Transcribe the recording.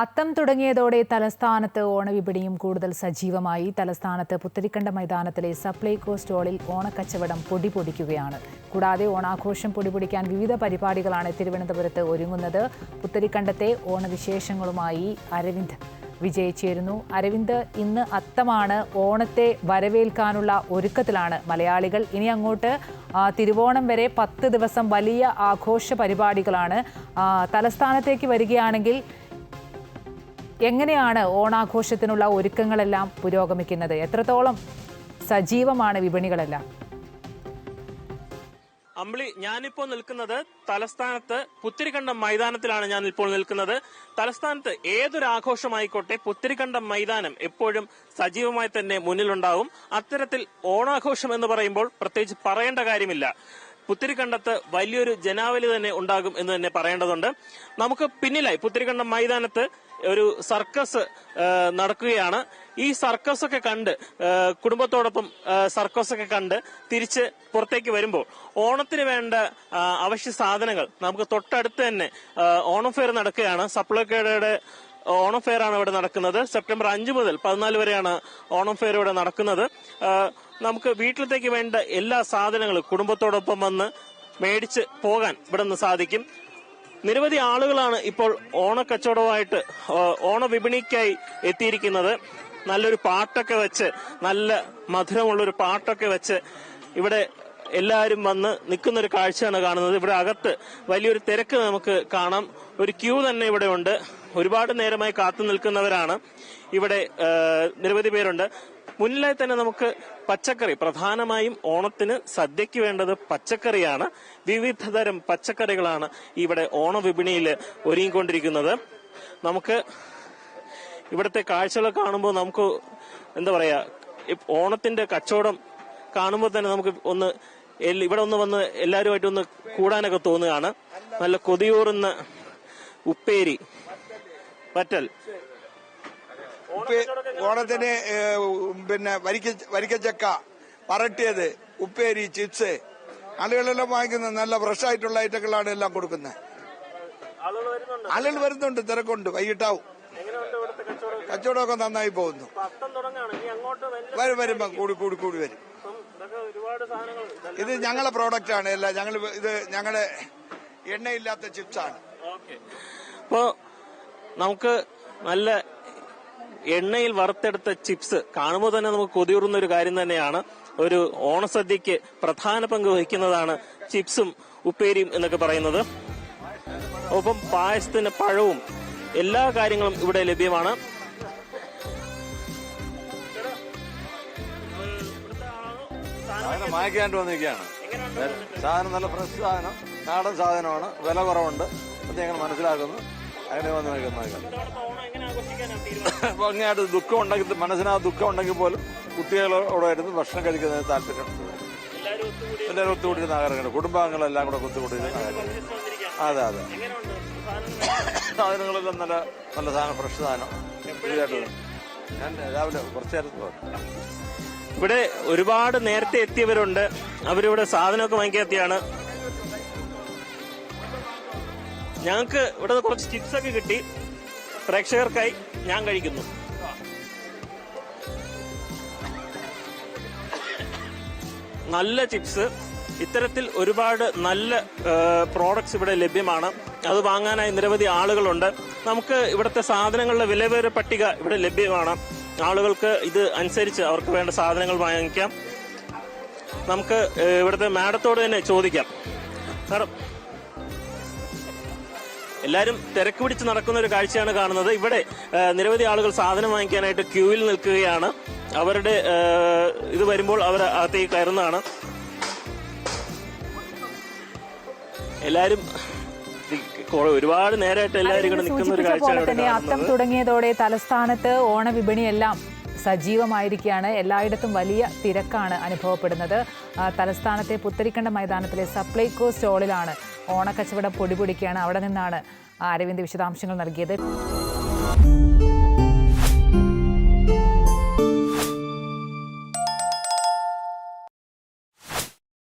അത്തം തുടങ്ങിയതോടെ തലസ്ഥാനത്ത് ഓണവിപണിയും കൂടുതൽ സജീവമായി. തലസ്ഥാനത്ത് പുത്തരിക്കണ്ട മൈതാനത്തിലെ സപ്ലൈകോ സ്റ്റോളിൽ ഓണക്കച്ചവടം പൊടിപൊടിക്കുകയാണ്. കൂടാതെ ഓണാഘോഷം പൊടിപൊടിക്കാൻ വിവിധ പരിപാടികളാണ് തിരുവനന്തപുരത്ത് ഒരുങ്ങുന്നത്. പുത്തരിക്കണ്ടത്തെ ഓണവിശേഷങ്ങളുമായി അരവിന്ദ് വിജയിച്ചിരുന്നു. അരവിന്ദ് ഇന്ന് അത്തമാണ് ഓണത്തെ വരവേൽക്കാനുള്ള ഒരുക്കത്തിലാണ് മലയാളികൾ. ഇനി അങ്ങോട്ട് തിരുവോണം വരെ പത്ത് ദിവസം വലിയ ആഘോഷ പരിപാടികളാണ്. തലസ്ഥാനത്തേക്ക് വരികയാണെങ്കിൽ എങ്ങനെയാണ് ഓണാഘോഷത്തിനുള്ള ഒരുക്കങ്ങളെല്ലാം പുരോഗമിക്കുന്നത്? എത്രത്തോളം സജീവമാണ് വിപണികളെല്ലാം? അമ്പിളി ഞാനിപ്പോൾ നിൽക്കുന്നത് തലസ്ഥാനത്ത് പുത്തിരിക്കണ്ടം മൈതാനത്തിലാണ് ഞാൻ ഇപ്പോൾ നിൽക്കുന്നത്. തലസ്ഥാനത്ത് ഏതൊരു ആഘോഷമായിക്കോട്ടെ പുത്തിരിക്കണ്ടം മൈതാനം എപ്പോഴും സജീവമായി തന്നെ മുന്നിലുണ്ടാവും. അത്തരത്തിൽ ഓണാഘോഷം എന്ന് പറയുമ്പോൾ പ്രത്യേകിച്ച് പറയേണ്ട കാര്യമില്ല. പുത്തിരിക്കണ്ടത്ത് വലിയൊരു ജനാവലി തന്നെ ഉണ്ടാകും എന്ന് തന്നെ പറയേണ്ടതുണ്ട്. നമുക്ക് പിന്നിലായി പുത്തിരിക്കണ്ടം മൈതാനത്ത് ഒരു സർക്കസ് നടക്കുകയാണ്. ഈ സർക്കസ് ഒക്കെ കണ്ട് കുടുംബത്തോടൊപ്പം സർക്കസ് ഒക്കെ കണ്ട് തിരിച്ച് പുറത്തേക്ക് വരുമ്പോൾ ഓണത്തിന് വേണ്ട അവശ്യ സാധനങ്ങൾ നമുക്ക് തൊട്ടടുത്ത് തന്നെ ഓണം ഫെയർ നടക്കുകയാണ്. സപ്ലൈകോയുടെ ഓണം ഫെയർ ആണ് ഇവിടെ നടക്കുന്നത്. സെപ്റ്റംബർ അഞ്ച് മുതൽ പതിനാല് വരെയാണ് ഓണം ഫെയർ ഇവിടെ നടക്കുന്നത്. നമുക്ക് വീട്ടിലത്തേക്ക് വേണ്ട എല്ലാ സാധനങ്ങളും കുടുംബത്തോടൊപ്പം വന്ന് മേടിച്ച് പോകാൻ ഇവിടെ നിന്ന് സാധിക്കും. നിരവധി ആളുകളാണ് ഇപ്പോൾ ഓണക്കച്ചവടമായിട്ട് ഓണ ഓണവിപണിക്കായി എത്തിയിരിക്കുന്നത്. നല്ലൊരു പാട്ടൊക്കെ വെച്ച് നല്ല മധുരമുള്ള ഒരു പാട്ടൊക്കെ വെച്ച് ഇവിടെ എല്ലാവരും വന്ന് നിൽക്കുന്ന ഒരു കാഴ്ചയാണ് കാണുന്നത്. ഇവിടെ അകത്ത് വലിയൊരു തിരക്ക് നമുക്ക് കാണാം. ഒരു ക്യൂ തന്നെ ഇവിടെ ഉണ്ട്. ഒരുപാട് നേരമായി കാത്തു നിൽക്കുന്നവരാണ് ഇവിടെ നിരവധി പേരുണ്ട്. മുന്നിലായി തന്നെ നമുക്ക് പച്ചക്കറി പ്രധാനമായും ഓണത്തിന് സദ്യയ്ക്ക് വേണ്ടത് പച്ചക്കറിയാണ്. വിവിധ തരം പച്ചക്കറികളാണ് ഇവിടെ ഓണ വിപണിയിൽ ഒരുങ്ങിക്കൊണ്ടിരിക്കുന്നത്. നമുക്ക് ഇവിടുത്തെ കാഴ്ചകൾ കാണുമ്പോൾ നമുക്ക് എന്താ പറയാ ഓണത്തിന്റെ കച്ചവടം കാണുമ്പോൾ തന്നെ നമുക്ക് ഒന്ന് ഇവിടെ ഒന്ന് വന്ന് എല്ലാവരുമായിട്ട് ഒന്ന് കൂടാനൊക്കെ തോന്നുകയാണ്. നല്ല കൊതിയൂറുന്ന ഉപ്പേരി പറ്റൽ. ഓണത്തിന് പിന്നെ വരിക്ക വരിക്കച്ചക്ക വരട്ടിയത് ഉപ്പേരി ചിപ്സ്. ആളുകളെല്ലാം വാങ്ങിക്കുന്നത് നല്ല ഫ്രഷ് ആയിട്ടുള്ള ഐറ്റങ്ങളാണ് എല്ലാം കൊടുക്കുന്നത്. ആളുകൾ വരുന്നുണ്ട്. തിരക്കുണ്ട് വൈകിട്ടാവും. കച്ചവടമൊക്കെ നന്നായി പോകുന്നു. വരും വരുമ്പോ കൂടി കൂടി കൂടി വരും. ഇത് ഞങ്ങളെ പ്രോഡക്റ്റ് ആണ്. എല്ലാം ഞങ്ങൾ ഇത് ഞങ്ങളുടെ എണ്ണയില്ലാത്ത ചിപ്സ് ആണ്. അപ്പോ നമുക്ക് നല്ല എണ്ണയിൽ വറുത്തെടുത്ത ചിപ്സ് കാണുമ്പോൾ തന്നെ നമുക്ക് കൊതിയൂറുന്ന ഒരു കാര്യം തന്നെയാണ്. ഒരു ഓണസദ്യക്ക് പ്രധാന പങ്ക് വഹിക്കുന്നതാണ് ചിപ്സും ഉപ്പേരിയും എന്നൊക്കെ പറയുന്നത്. ഒപ്പം പായസത്തിന് പഴവും എല്ലാ കാര്യങ്ങളും ഇവിടെ ലഭ്യമാണ്. വാങ്ങിക്കാണ്ട് വന്നിരിക്കുകയാണ്. സാധനം നല്ല ഫ്രഷ് സാധനം നാടൻ സാധനമാണ്. വില കുറവുണ്ട്. അത് ഞങ്ങൾ മനസ്സിലാക്കുന്നു. അങ്ങനെ വന്ന് അപ്പൊ അങ്ങനെയായിട്ട് ദുഃഖം ഉണ്ടെങ്കിൽ മനസ്സിനകത്ത് ദുഃഖം ഉണ്ടെങ്കിൽ പോലും കുട്ടികളോടായിരുന്നു വരുന്ന ഭക്ഷണം കഴിക്കുന്നതിന് താല്പര്യം എല്ലാവരും ഒത്തുകൂടി നാഗരങ്ങൾ കുടുംബാംഗങ്ങളെല്ലാം കൂടെ ഒത്തുകൂടി അതെ അതെ. സാധനങ്ങളെല്ലാം നല്ല നല്ല സാധനം ഫ്രഷ് സാധനം. ഞാൻ രാവിലെ കുറച്ചു നേരത്ത് ഇവിടെ ഒരുപാട് നേരത്തെ എത്തിയവരുണ്ട്. അവരിവിടെ സാധനമൊക്കെ വാങ്ങിക്കാത്തിയാണ് ഞങ്ങൾക്ക് ഇവിടെ കുറച്ച് ചിപ്സ് ഒക്കെ കിട്ടി. പ്രേക്ഷകർക്കായി ഞാൻ കഴിക്കുന്നു. നല്ല ചിപ്സ് ഇത്തരത്തിൽ ഒരുപാട് നല്ല പ്രോഡക്ട്സ് ഇവിടെ ലഭ്യമാണ്. അത് വാങ്ങാനായി നിരവധി ആളുകളുണ്ട്. നമുക്ക് ഇവിടുത്തെ സാധനങ്ങളുടെ വിലവേറെ പട്ടിക ഇവിടെ ലഭ്യമാണ്. ആളുകൾക്ക് ഇത് അനുസരിച്ച് അവർക്ക് വേണ്ട സാധനങ്ങൾ വാങ്ങിക്കാം. നമുക്ക് ഇവിടുത്തെ മാഡത്തോട് തന്നെ ചോദിക്കാം. മാഡം എല്ലാവരും തിരക്ക് പിടിച്ച് നടക്കുന്ന ഒരു കാഴ്ചയാണ് കാണുന്നത്. ഇവിടെ നിരവധി ആളുകൾ സാധനം വാങ്ങിക്കാനായിട്ട് ക്യൂവിൽ നിൽക്കുകയാണ്. അവരുടെ ഇത് വരുമ്പോൾ അവർ അകത്തേക്ക് കയറുന്നതാണ്. എല്ലാരും ഒരുപാട് നേരമായിട്ട് എല്ലാവരും ഇവിടെ നിൽക്കുന്ന ഒരു കാഴ്ചയാണ് അത്തം തുടങ്ങിയതോടെ തലസ്ഥാനത്ത് ഓണവിപണിയെല്ലാം സജീവമായിരിക്കുകയാണ്. എല്ലായിടത്തും വലിയ തിരക്കാണ് അനുഭവപ്പെടുന്നത്. തലസ്ഥാനത്തെ പുത്തരിക്കണ്ട മൈതാനത്തിലെ സപ്ലൈകോ സ്റ്റോളിലാണ് ഓണക്കച്ചവടം പൊടിപൊടിക്കുകയാണ്. അവിടെ നിന്നാണ് അരവിന്ദ് വിശദാംശങ്ങൾ നൽകിയത്.